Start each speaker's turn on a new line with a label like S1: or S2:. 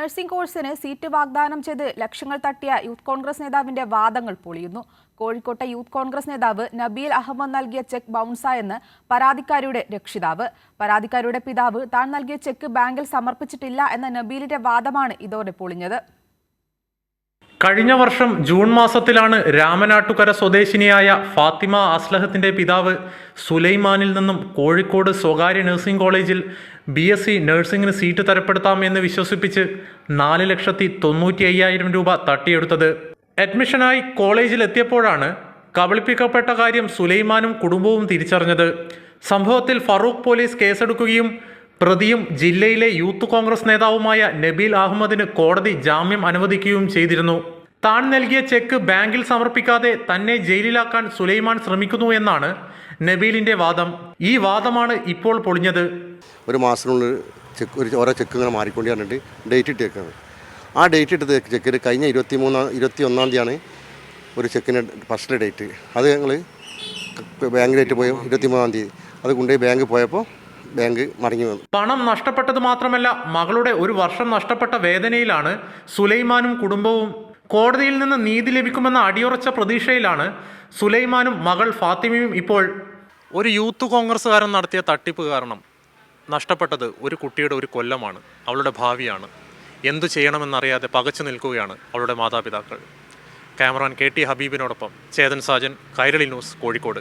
S1: Nursing കോഴ്സിന് seat വാഗ്ദാനം ചെയ്ത് ലക്ഷങ്ങൾ തട്ടിയ യൂത്ത് കോൺഗ്രസ് നേതാവിന്റെ വാദങ്ങൾ പൊളിയുന്നു. കോഴിക്കോട്ടെ യൂത്ത് കോൺഗ്രസ് നേതാവ് നബീൽ അഹമ്മദ് നൽകിയ ചെക്ക് ബൗൺസായെന്ന് പരാതിക്കാരിയുടെ രക്ഷിതാവ്. പരാതിക്കാരിയുടെ പിതാവ് താൻ നൽകിയ ചെക്ക് ബാങ്കിൽ സമർപ്പിച്ചിട്ടില്ല എന്ന നബീലിന്റെ വാദമാണ് ഇതോടെ പൊളിഞ്ഞത്.
S2: കഴിഞ്ഞ വർഷം ജൂൺ മാസത്തിലാണ് രാമനാട്ടുകര സ്വദേശിനിയായ ഫാത്തിമ അസ്ലഹത്തിന്റെ പിതാവ് സുലൈമാനിൽ നിന്നും കോഴിക്കോട് സ്വകാര്യ നഴ്സിംഗ് കോളേജിൽ ബി എസ് സി നഴ്സിംഗിന് സീറ്റ് തരപ്പെടുത്താം എന്ന് വിശ്വസിപ്പിച്ച് നാല് ലക്ഷത്തി തൊണ്ണൂറ്റി അയ്യായിരം രൂപ തട്ടിയെടുത്തത്. അഡ്മിഷനായി കോളേജിൽ എത്തിയപ്പോഴാണ് കബളിപ്പിക്കപ്പെട്ട കാര്യം സുലൈമാനും കുടുംബവും തിരിച്ചറിഞ്ഞത്. സംഭവത്തിൽ ഫറൂഖ് പോലീസ് കേസെടുക്കുകയും പ്രതിയും ജില്ലയിലെ യൂത്ത് കോൺഗ്രസ് നേതാവുമായ നബീൽ അഹമ്മദിന് കോടതി ജാമ്യം അനുവദിക്കുകയും ചെയ്തിരുന്നു. താൻ നൽകിയ ചെക്ക് ബാങ്കിൽ സമർപ്പിക്കാതെ തന്നെ ജയിലിലാക്കാൻ സുലൈമാൻ ശ്രമിക്കുന്നു എന്നാണ് നബീലിന്റെ വാദം. ഈ വാദമാണ് ഇപ്പോൾ പൊളിഞ്ഞത്.
S3: ഒരു മാസത്തിനുള്ളിൽ ചെക്ക് ഒരു ഓരോ ചെക്ക് ഇങ്ങനെ മാറിക്കൊണ്ട് പറഞ്ഞിട്ട് ഡേറ്റ് ഇട്ടേക്കുന്നത് ആ ഡേറ്റ് ഇട്ടത് ചെക്ക് കഴിഞ്ഞ ഇരുപത്തി മൂന്നാം ഇരുപത്തി ഒന്നാം തീയതിയാണ് ഒരു ചെക്കിന് ഫസ്റ്റ് ഡേറ്റ്. അത് ഞങ്ങൾ ബാങ്കിലേക്ക് പോയി ഇരുപത്തി മൂന്നാം തീയതി. അത് കൊണ്ടുപോയി ബാങ്കിൽ പോയപ്പോൾ ബാങ്ക് മടങ്ങി വന്നു.
S2: പണം നഷ്ടപ്പെട്ടത് മാത്രമല്ല മകളുടെ ഒരു വർഷം നഷ്ടപ്പെട്ട വേദനയിലാണ് സുലൈമാനും കുടുംബവും കോടതിയിൽ നിന്ന് നീതി ലഭിക്കുമെന്ന അടിയുറച്ച പ്രതീക്ഷയിലാണ് സുലൈമാനും മകൾ ഫാത്തിമയും ഇപ്പോൾ ഒരു യൂത്ത് കോൺഗ്രസ്സുകാരൻ നടത്തിയ തട്ടിപ്പ് കാരണം നഷ്ടപ്പെട്ടത് ഒരു കുട്ടിയുടെ ഒരു കൊല്ലമാണ്. അവളുടെ ഭാവിയാണ്. എന്തു ചെയ്യണമെന്നറിയാതെ പകച്ചു നിൽക്കുകയാണ് അവളുടെ മാതാപിതാക്കൾ. ക്യാമറാൻ കെ ടി ഹബീബിനോടൊപ്പം ചേതൻ സാജൻ കൈരളി ന്യൂസ് കോഴിക്കോട്.